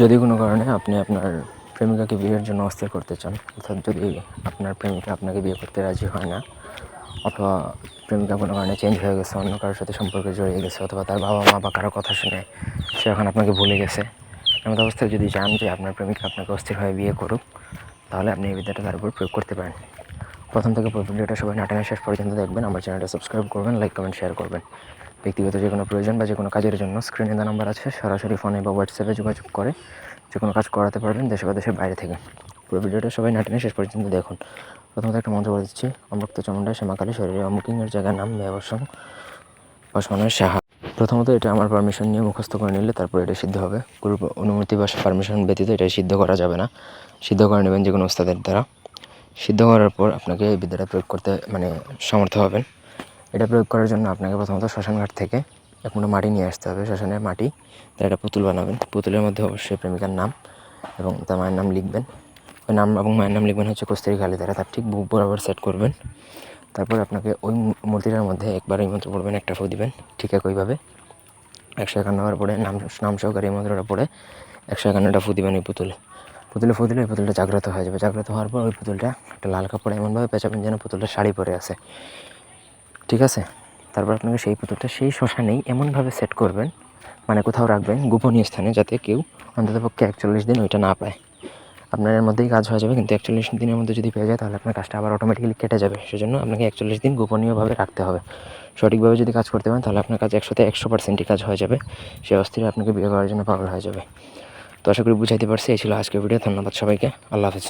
যদি কোনো কারণে আপনি আপনার প্রেমিকাকে বিয়ের জন্য অস্থির করতে চান, অর্থাৎ যদি আপনার প্রেমিকা আপনাকে বিয়ে করতে রাজি হয় না, অথবা প্রেমিকা কোনো কারণে চেঞ্জ হয়ে গেছে, অন্য কারোর সাথে সম্পর্কে জড়িয়ে গেছে, অথবা তার বাবা মা বা কারও কথা শুনে সে এখন আপনাকে ভুলে গেছে, এমন অবস্থায় যদি চান যে আপনার প্রেমিকা আপনাকে অস্থির হয়ে বিয়ে করুক, তাহলে আপনি এই বিদ্যাটা তার উপর প্রয়োগ করতে পারেন। প্রথম থেকে ভিডিওটা সবাই নাটানের শেষ পর্যন্ত দেখবেন। আমার চ্যানেলটা সাবস্ক্রাইব করবেন লাইক কমেন্ট শেয়ার করবেন। ব্যক্তিগত যে কোনো প্রয়োজন বা যে কোনো কাজের জন্য স্ক্রিনে দেওয়া নাম্বার আছে, সরাসরি ফোনে বা হোয়াটসঅ্যাপে যোগাযোগ করে যে কোনো কাজ করাতে পারবেন দেশে বা দেশের বাইরে থেকে। পুরো ভিডিওটা সবাই নাটেনে শেষ পর্যন্ত দেখুন। প্রথমত একটা মন্ত্র বলে দিচ্ছি অমুক্ত চমুন্ডা শ্যামাকালী শরীরে অমুকিংয়ের জায়গার নাম ব্যবসং বসমানের সাহা। প্রথমত এটা আমার পারমিশন নিয়ে মুখস্থ করে নিলে তারপর এটা সিদ্ধ হবে। গুরু অনুমতি বা পারমিশন ব্যতীত এটা সিদ্ধ করা যাবে না। সিদ্ধ করে নেবেন যে কোনো ওস্তাদের দ্বারা। সিদ্ধ করার পর আপনাকে এই বিদ্যাটা প্রয়োগ করতে মানে সমর্থ হবেন। এটা প্রয়োগ করার জন্য আপনাকে প্রথমত শ্মশানঘাট থেকে এক মুঠো মাটি নিয়ে আসতে হবে, শ্মশানের মাটি। তার একটা পুতুল বানাবেন। পুতুলের মধ্যে অবশ্যই প্রেমিকার নাম এবং তার মায়ের নাম লিখবেন। ওই নাম এবং মায়ের নাম লিখবেন হচ্ছে কস্তুরী কালী দ্বারা। তার ঠিক বুক বরাবর সেট করবেন। তারপর আপনাকে ওই মূর্তিটার মধ্যে একবার এই মন্ত্র পড়বেন, একটা ফু দিবেন, ঠিক একইভাবে। একশো একান্নবার পরে নাম নাম সহকারে এই মন্ত্রটা পড়ে, একশো একান্নটা ফু দিবেন ওই পুতুলে। পুতুলে ফু দিলে ওই পুতুলটা জাগ্রত হয়ে যাবে। জাগ্রত হওয়ার পর ওই পুতুলটা একটা লাল কাপড়ে এমনভাবে পেঁচাবেন যেন পুতুলটা শাড়ি পরে আছে। ঠিক আছে? তারপর আপনাকে সেই পুতুলটা সেই শ্মশানেই এমনভাবে সেট করবেন মানে কোথাও রাখবেন গোপনীয় স্থানে যাতে কেউ অন্ততপক্ষে একচল্লিশ দিন ওইটা না পায়। আপনার এর মধ্যেই কাজ হয়ে যাবে, কিন্তু একচল্লিশ দিনের মধ্যে যদি পেয়ে যায় তাহলে আপনার কাজটা আবার অটোমেটিক্যালি কেটে যাবে। সেজন্য আপনাকে একচল্লিশ দিন গোপনীয়ভাবে রাখতে হবে। সঠিকভাবে যদি কাজ করতে পারেন তাহলে আপনার কাজ একশোতে একশো পার্সেন্টই কাজ হয়ে যাবে। সে অস্থিরে আপনাকে বিয়ে করার জন্য পাগল হয়ে যাবে। তো আশা করি বুঝাইতে পারছি এই ছিল আজকের ভিডিও ধন্যবাদ সবাইকে আল্লাহ হাফিজ।